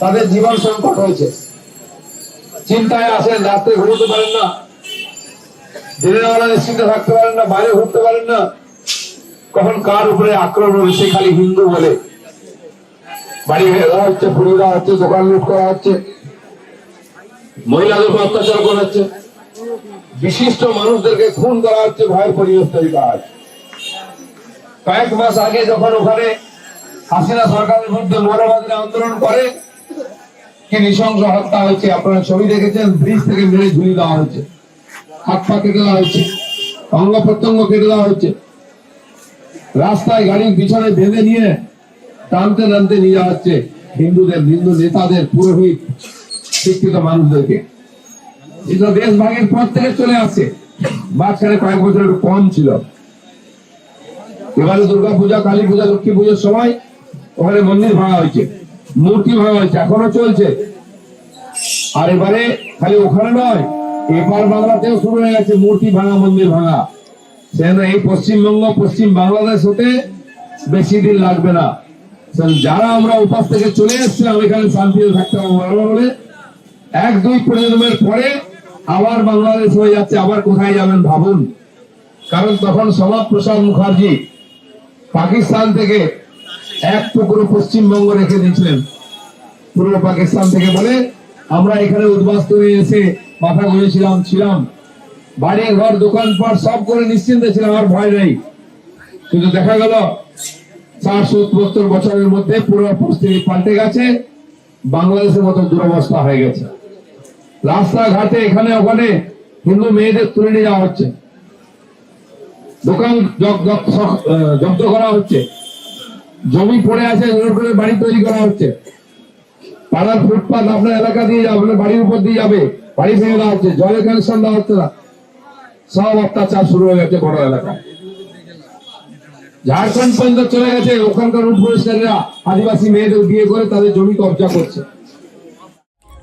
তাদের জীবন সংকট হয়েছে। চিন্তায় আসেন রাত্রে পারেন না। দিনের বেলা থাকতে পারেন না, বাইরে ঘুরতে পারেন না। কখন কার উপরে আক্রমণ সে খালি হিন্দু বলে। বাড়ি ভেঙে দেওয়া হচ্ছে পুড়িয়ে দেওয়া হচ্ছে, দোকান লুট করা হচ্ছে। মহিলাদের উপর অত্যাচার করা হচ্ছে। বিশিষ্ট মানুষদেরকে খুন করা হচ্ছে ভয়ের পরিবেশ করা কয়েক মাস আগে যখন ওখানে হাসিনা সরকারের বিরুদ্ধে মৌলবাদীরা আন্দোলন করে, কি নৃশংস হত্যা হয়েছে আপনারা ছবি দেখেছেন, ব্রিজ থেকে মেরে ঝুলিয়ে দেওয়া হয়েছে হাত পা কেটে দেওয়া হয়েছে অঙ্গ প্রত্যঙ্গ কেটে দেওয়া হচ্ছে। রাস্তায় গাড়ির পিছনে বেঁধে নিয়ে টানতে টানতে নিয়ে যাওয়া হচ্ছে হিন্দুদের, হিন্দু নেতাদের, পুরোহিত শিক্ষিত মানুষদেরকে। এটা দেশ ভাগের পর থেকে চলে আসছে মাঝখানে কয়েক বছর একটু কম ছিল। এবারে দুর্গা পূজা, কালী পূজা, লক্ষ্মী পুজোর সময় ওখানে মন্দির ভাঙা হয়েছে। মূর্তি ভাঙা হয়েছে, এখনও চলছে। আর এবারে খালি ওখানে নয়, এপার বাংলাতেও শুরু হয়ে গেছে মূর্তি ভাঙা, মন্দির ভাঙা। সেজন্য এই পশ্চিমবঙ্গ, পশ্চিম বাংলাদেশ হতে বেশি দিন লাগবে না। যারা আমরা উপাস থেকে চলে এসেছিলাম, এখানে শান্তিতে থাকতে বলে, এক দুই প্রজন্মের পরে আবার বাংলাদেশ হয়ে যাচ্ছে, আবার কোথায় যাবেন ভাবুন। কারণ তখন সমাজ প্রসাদ মুখার্জি পাকিস্তান থেকে এক টুকরো পশ্চিমবঙ্গ রেখে দিয়েছিলেন। পূর্ব পাকিস্তান থেকে বলে, আমরা এখানে উদ্বাস্ত হয়ে এসে মাথা গুঁজেছিলাম ছিলাম। বাড়ি, ঘর, দোকানপাট সব করে নিশ্চিন্তে ছিলাম, আর ভয় নেই। কিন্তু দেখা গেল উত্তর বছরের মধ্যে পুরো পরিস্থিতি পাল্টে গেছে, বাংলাদেশের মতো দুরবস্থা হয়ে গেছে। রাস্তাঘাটে এখানে, ওখানে হিন্দু মেয়েদের তুলে নিয়ে যাওয়া হচ্ছে। দোকান জব্দ করা হচ্ছে। জমি পড়ে আছে করে বাড়ি তৈরি করা হচ্ছে। পাড়ার ফুটপাথ আপনার এলাকা দিয়ে যাবে বাড়ির উপর দিয়ে যাবে, বাড়ি ভেঙে দেওয়া হচ্ছে, জলের কানেকশন দেওয়া হচ্ছে না। সব অত্যাচার শুরু হয়ে গেছে বড় এলাকায়। ঝাড়খণ্ড পর্যন্ত চলে গেছে, ওখানকার উঠপরিষ্কারীরা আদিবাসী মেয়েদের বিয়ে করে তাদের জমি কবজা করছে।